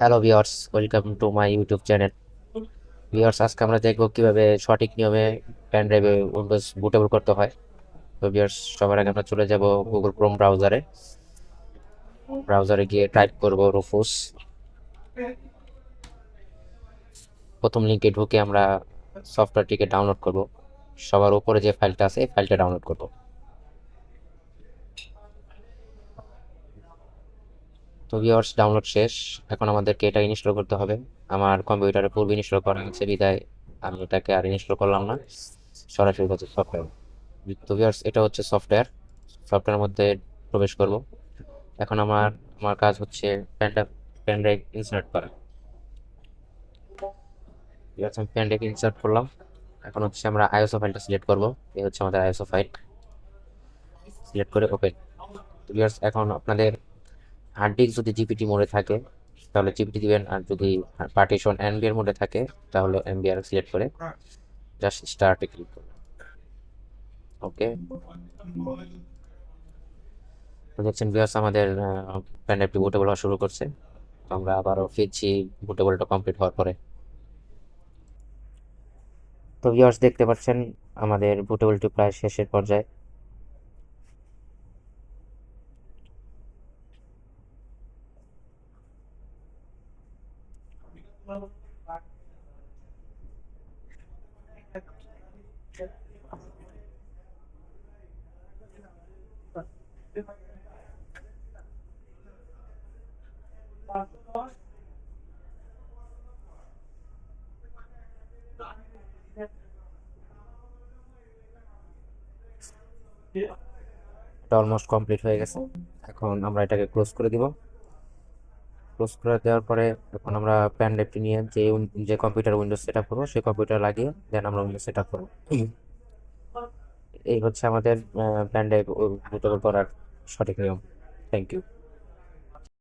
Hello viewers welcome to my YouTube channel viewers আজকে আমরা দেখব কীভাবে সঠিক নিয়মে পেন ড্রাইভে উইন্ডোজ বুটেবল করতে হয়। তো ভিউয়ার্স সবার আগে আমরা চলে যাব গুগল ক্রোম ব্রাউজারে ব্রাউজারে গিয়ে টাইপ করব রুফুস প্রথম লিঙ্কে ঢুকে আমরা সফটওয়্যারটিকে ডাউনলোড করব। সবার উপরে যে ফাইলটা আছে, এই ফাইলটা ডাউনলোড করব। তো ভিউয়ার্স ডাউনলোড শেষ। এখন আমাদেরকে এটা ইনস্টল করতে হবে। আমার কম্পিউটারে পূর্বে ইনস্টল করা আছে বিদায়। আমি এটাকে আর ইনস্টল করলাম না। সরাসরি হচ্ছে সফটওয়্যার তো ভিউয়ার্স এটা হচ্ছে সফটওয়্যার সফটওয়্যারের মধ্যে প্রবেশ করব। এখন আমার আমার কাজ হচ্ছে প্যান্ডা পেন ড্রাইভ ইনসার্ট করা। আমি পেন ইনসার্ট করলাম। এখন হচ্ছে আমরা আইএসও ফাইলটা সিলেক্ট করব। এই হচ্ছে আমাদের আইএসও ফাইল সিলেক্ট করে ওপেন তো ভিউয়ার্স এখন আপনাদের হার্ড যদি জিপিটি মোডে থাকে, তাহলে জিপিটি দিবেন। আর যদি পার্টিশন এনবিআর মোডে থাকে, তাহলে এনবিআর সিলেক্ট করে জাস্ট স্টার্টে ক্লিক করুন ওকে দেখছেন বিয়াস আমাদের প্যান অ্যাপটি বুটেবল হওয়া শুরু করছে। আমরা আবারও ফিরছি বুটেবলটা কমপ্লিট হওয়ার পরে। তো ভিউয়ার্স দেখতে পাচ্ছেন, আমাদের বুটেবলটি প্রায় শেষের পর্যায়ে। এটা অলমোস্ট কমপ্লিট হয়ে গেছে। এখন আমরা এটাকে ক্লোজ করে দিব। ক্লোজ করে দেওয়ার পরে এখন আমরা প্যান ড্রাইভটি নিয়ে যে যে কম্পিউটার উইন্ডোজ সেট আপ করব সেই কম্পিউটার লাগিয়ে দেন আমরা উইন্ডোজ সেট আপ করব এই হচ্ছে আমাদের প্যান ড্রাইভ করার সঠিক নিয়ম থ্যাংক ইউ